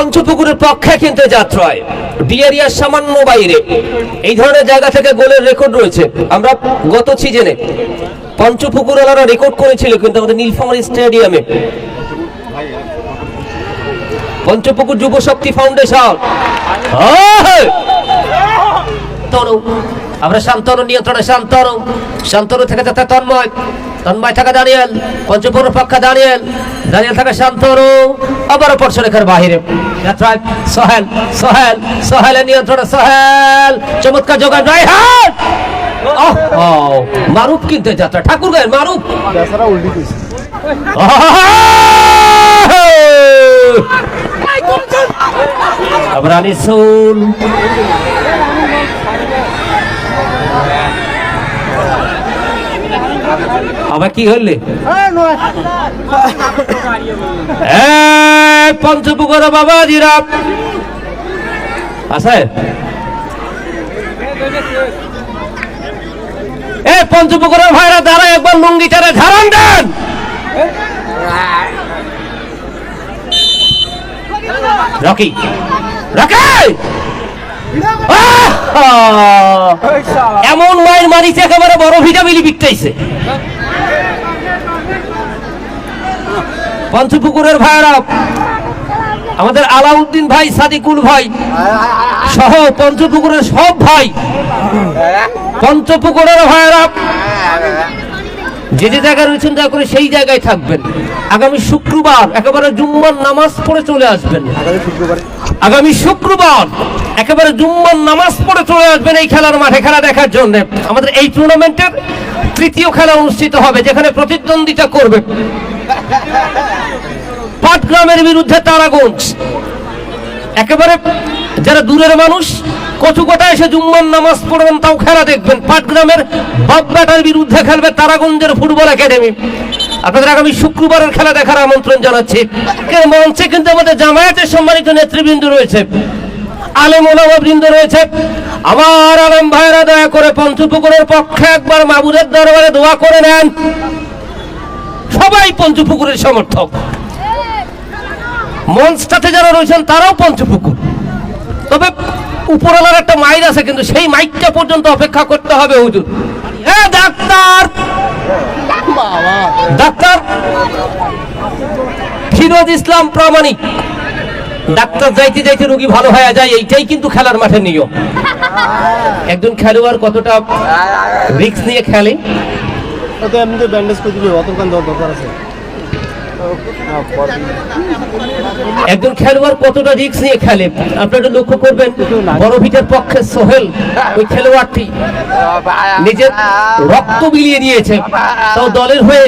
পঞ্চপুকুরের পক্ষে কিন্তু যাত্রায়। ডিয়ারিয়ার সামান্য বাইরে। এই ধরনের জায়গা থেকে গোলের রেকর্ড রয়েছে। আমরা গত সিজনে পঞ্চপুকুরওয়ালারা রেকর্ড করেছিল কিন্তু আমাদের নীলফামারী স্টেডিয়ামে পঞ্চপুকুর যুব শক্তি ফাউন্ডেশন তনু আমরা শান্তনু নিয়ন্ত্রণে শান্তনু। শান্তনু থেকে যাতে তন্ময়। তন্ময় থাকা দাঁড়িয়েল পঞ্চপুর পক্ষে দাঁড়িয়েল দাঁড়িয়ে থাকা শান্তনু। আবার পর্ষরেখার বাহিরে। সোহেল সোহেল সোহেলের নিয়ন্ত্রণে সোহেল। চমৎকার যোগান ওহ, ও, মারুফ কিনতে যাত্রা ঠাকুর গায়ের মারুফ। বেচারা উল্টি আবার কি হইলে? পঞ্চপুকুর বাবা জিরাপ আছে? এ পঞ্চপুকুরের ভাইরা দ্বারা একবার লুঙ্গিটারে ধারণ দেন। Rocky Rocky! এমন মায়ের মারিছে একেবারে বড় ভিটামিলি বিকটাইছে। পঞ্চপুকুরের ভাইরা আমাদের আলাউদ্দিন ভাই, সাদিকুল ভাই সহ পঞ্চপুকুরের সব ভাই। পঞ্চপুকুরের ভাইরা যে যে জায়গায় রয়েছেন, দয়া করে সেই জায়গায় থাকবেন। আগামী শুক্রবার, একেবারে জুম্মার নামাজ পড়ে চলে আসবেন। আগামী শুক্রবারে আগামী শুক্রবার। একেবারে জুম্মার নামাজ পড়ে চলে আসবেন এই খেলার মাঠে খেলা দেখার জন্য। আমাদের এই টুর্নামেন্টের তৃতীয় খেলা অনুষ্ঠিত হবে, যেখানে প্রতিদ্বন্দ্বিতা করবে। পাটগ্রামের বিরুদ্ধে তারাগঞ্জ। একেবারে যারা দূরের মানুষ কচুকোটা এসে জুম্মার নামাজ পড়বেন তাও খেলা দেখবেন। পাটগ্রামের বাপবাটার বিরুদ্ধে খেলবে তারাগঞ্জের ফুটবল একাডেমি। আপনাদের আগামী শুক্রবারের খেলা দেখার আমন্ত্রণ জানাচ্ছি। মঞ্চে কিন্তু আমাদের জামায়াতের সম্মানিত নেতৃবৃন্দ রয়েছে। আলেম বৃন্দ রয়েছে আমার আলম ভাইরা দয়া করে পঞ্চপুকুরের পক্ষে একবার মাবুদের দরবারে দোয়া করে নেন। সবাই পঞ্চপুকুরের সমর্থক। মঞ্চটাতে যারা রয়েছেন তারাও পঞ্চপুকুর। তবে উপরওয়ালার একটা মাইক আছে কিন্তু সেই মাইকটা পর্যন্ত অপেক্ষা করতে হবে হুজুর। হ্যাঁ doctor! Doctor! Feroz Islam Pramanik. Doctor যাইতে যাইতে রোগী ভালো হয়ে যায় এইটাই কিন্তু খেলার মাঠে নিয়ম। একজন খেলোয়াড় কতটা রিক্স নিয়ে খেলে? ওতে এমনিতে ব্যান্ডেজ করে দিবে অতক্ষণ দরকার আছে। একজন খেলোয়াড় কতটা রিস্ক নিয়ে খেলে? আপনারা লক্ষ্য করবেন বড় ভিটের পক্ষে সোহেল ওই খেলোয়াড়টি নিজের রক্ত বিলিয়ে দিয়েছে তাও দলের হয়ে